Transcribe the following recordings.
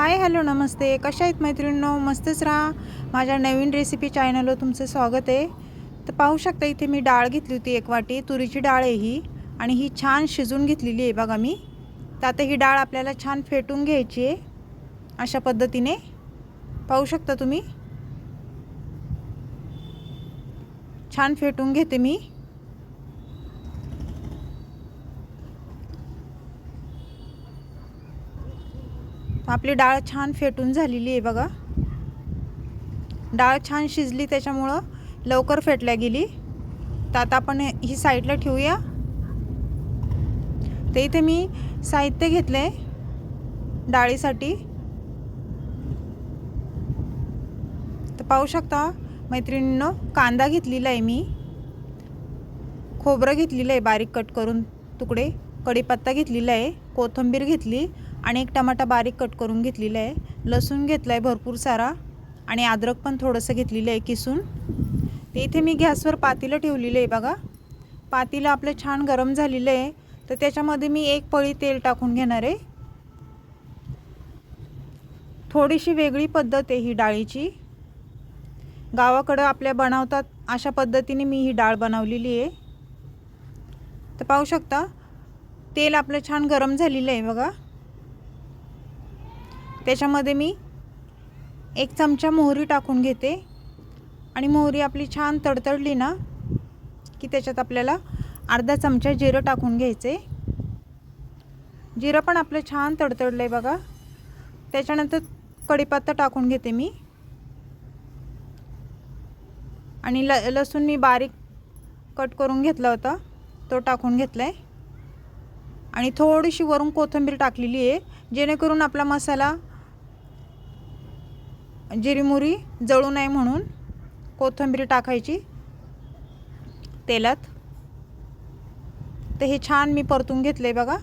Hi hello नमस्ते. कशा आहेत मैत्रिणींनो? मस्तच राहा. माझ्या नवीन रेसिपी चॅनलवर तुमचं स्वागत आहे. तर पाहू शकता इथे मी डाळ घेतली होती एक वाटी. तुरीची डाळ आहे ही. आणि ही छान शिजून घेतलेली आहे बघा मी. तर आता ही डाळ आपल्याला छान फेटून घ्यायची आहे. अशा पद्धतीने. पाहू शकता तुम्ही? छान फेटून घेते मी. आपली डाळ छान फेटून झालेली आहे बघा. डाळ छान शिजली त्याच्यामुळं लवकर फेटल्या गेली. तर आता आपण ही साईडला ठेवूया. तर इथे मी साहित्य घेतलं आहे डाळीसाठी. तर पाहू शकता मैत्रिणीनं कांदा घेतलेला आहे मी. खोबरं घेतलेलं आहे बारीक कट करून तुकडे. कढीपत्ता घेतलेला आहे. कोथिंबीर घेतली. आणि एक टमाटा बारीक कट करून घेतलेला आहे. लसूण घेतला आहे भरपूर सारा आणि अद्रक पण थोडंसं घेतलेलं आहे किसून. ते इथे मी गॅसवर पातीलं ठेवलेलं आहे बघा. पातीलं आपलं छान गरम झालेलं आहे. तर त्याच्यामध्ये मी एक पळी तेल टाकून घेणार आहे. थोडीशी वेगळी पद्धत आहे ही डाळीची. गावाकडं आपल्या बनवतात अशा पद्धतीने मी ही डाळ बनवलेली आहे. तर पाहू शकता तेल आपलं छान गरम झालेलं आहे बघा. त्याच्यामध्ये मी एक चमचा मोहरी टाकून घेते. आणि मोहरी आपली छान तडतडली ना की त्याच्यात आपल्याला अर्धा चमचा जिरं टाकून घ्यायचे. जिरं पण आपलं छान तडतडलं आहे बघा. त्याच्यानंतर कढीपत्ता टाकून घेते मी. आणि ल लसूण मी बारीक कट करून घेतला होता तो टाकून घेतला आहे आणि थोडीशी वरून कोथिंबीर टाकलेली आहे जेणेकरून आपला मसाला जिरीमुरी जळू नये म्हणून कोथिंबीर टाकायची तेलात. तर हे छान मी परतून घेतलं आहे बघा.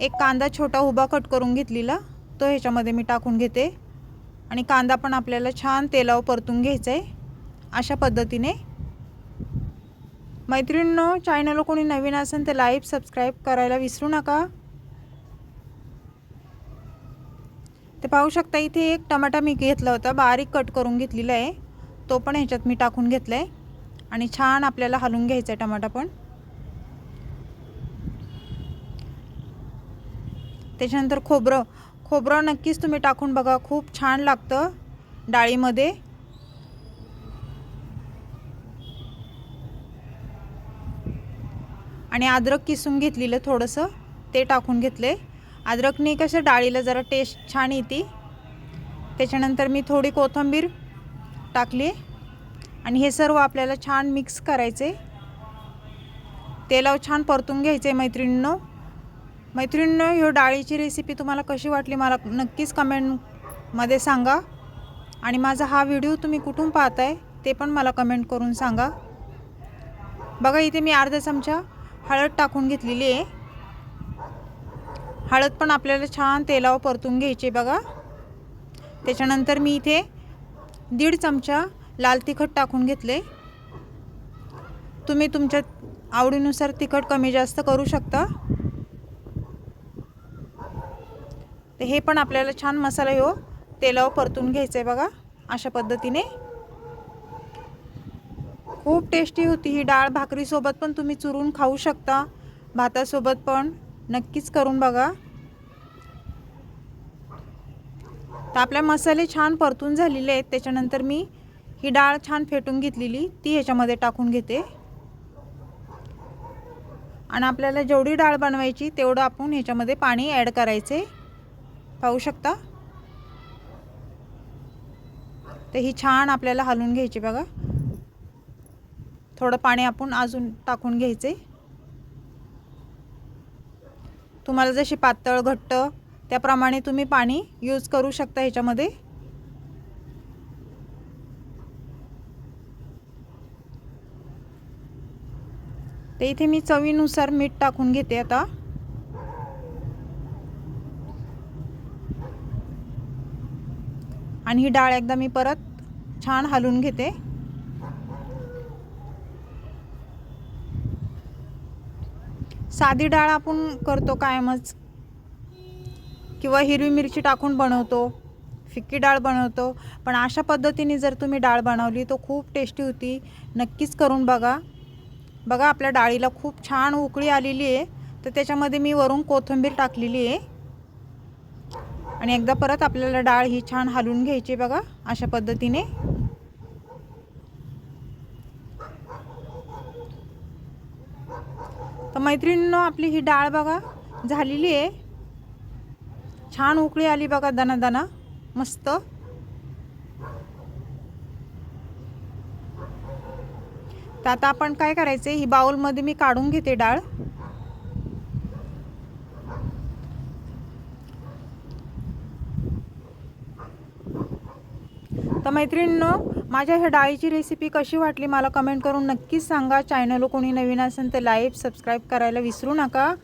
एक कांदा छोटा उभा कट करून घेतलेला तो ह्याच्यामध्ये मी टाकून घेते. आणि कांदा पण आपल्याला छान तेलावर परतून घ्यायचा आहे अशा पद्धतीने. मैत्रिणींनो चॅनलला कोणी नवीन असेल तर लाईव्ह सबस्क्राईब करायला विसरू नका. ते पाहू शकता इथे एक टमाटा मी घेतला होता बारीक कट करून घेतलेला आहे. तो पण ह्याच्यात मी टाकून घेतला आहे आणि छान आपल्याला हलवून घ्यायचा आहे टमाटा पण. त्याच्यानंतर खोबरं. खोबरं नक्कीच तुम्ही टाकून बघा खूप छान लागतं डाळीमध्ये. आणि अद्रक किसून घेतलेलं थोडंसं ते टाकून घेतले अद्रकने कसं डाळीला जरा टेस्ट छान येते. त्याच्यानंतर मी थोडी कोथिंबीर टाकली. आणि हे सर्व आपल्याला छान मिक्स करायचे. तेलावर छान परतून घ्यायचे मैत्रिणींनो. मैत्रिणींनो ह्यो डाळीची रेसिपी तुम्हाला कशी वाटली मला नक्कीच कमेंटमध्ये सांगा. आणि माझा हा व्हिडिओ तुम्ही कुठून पाहताय ते पण मला कमेंट करून सांगा. बघा इथे मी अर्धा चमचा हळद टाकून घेतलेली आहे. हळद पण आपल्याला छान तेलावर परतून घ्यायची बघा. त्याच्यानंतर मी इथे दीड चमचा लाल तिखट टाकून घेतले. तुम्ही तुमच्या आवडीनुसार तिखट कमी जास्त करू शकता. तर हे पण आपल्याला छान मसाला हो तेलावर परतून घ्यायचं आहे बघा अशा पद्धतीने. खूप टेस्टी होती ही डाळ भाकरीसोबत पण तुम्ही चुरून खाऊ शकता भातासोबत पण. नक्कीच करून बघा. तर आपल्या मसाले छान परतून झालेले आहेत. त्याच्यानंतर मी ही डाळ छान फेटून घेतलेली ती ह्याच्यामध्ये टाकून घेते. आणि आपल्याला जेवढी डाळ बनवायची तेवढं आपण ह्याच्यामध्ये पाणी ॲड करायचे. पाहू शकता? तर ही छान आपल्याला हलवून घ्यायची बघा. थोडं पाणी आपण अजून टाकून घ्यायचे. तुम्हाला जशी पातळ घट्ट त्याप्रमाणे तुम्ही पाणी यूज करू शकता ह्याच्यामध्ये. ते इथे मी चवीनुसार मीठ टाकून घेते आता. आणि ही डाळ एकदा मी परत छान हलवून घेते. साधी डाळ आपण करतो कायमच. किंवा हिरवी मिरची टाकून बनवतो फिक्की डाळ बनवतो. पण अशा पद्धतीने जर तुम्ही डाळ बनवली तर खूप टेस्टी होती. नक्कीच करून बघा. बघा आपल्या डाळीला खूप छान उकळी आलेली आहे. तर त्याच्यामध्ये मी वरून कोथिंबीर टाकलेली आहे. आणि एकदा परत आपल्याला डाळ ही छान हलवून घ्यायची बघा अशा पद्धतीने. तर मैत्रिणीनं आपली ही डाळ बघा झालेली आहे. छान उकळी आली बघा दणा दणा मस्त. तर आता आपण काय करायचं ही बाउलमध्ये मी काढून घेते डाळ. तर मैत्रिणींनो माझ्या ह्या डाळीची रेसिपी कशी वाटली मला कमेंट करून नक्कीच सांगा. चॅनल कोणी नवीन असेल तर लाईक सबस्क्राईब करायला विसरू नका.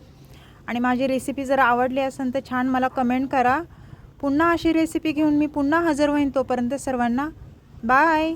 आणि माझी रेसिपी जर आवडली असेल तर छान मला कमेंट करा. पुन्हा अशी रेसिपी घेऊन मी पुन्हा हजर होईन तोपर्यंत सर्वांना बाय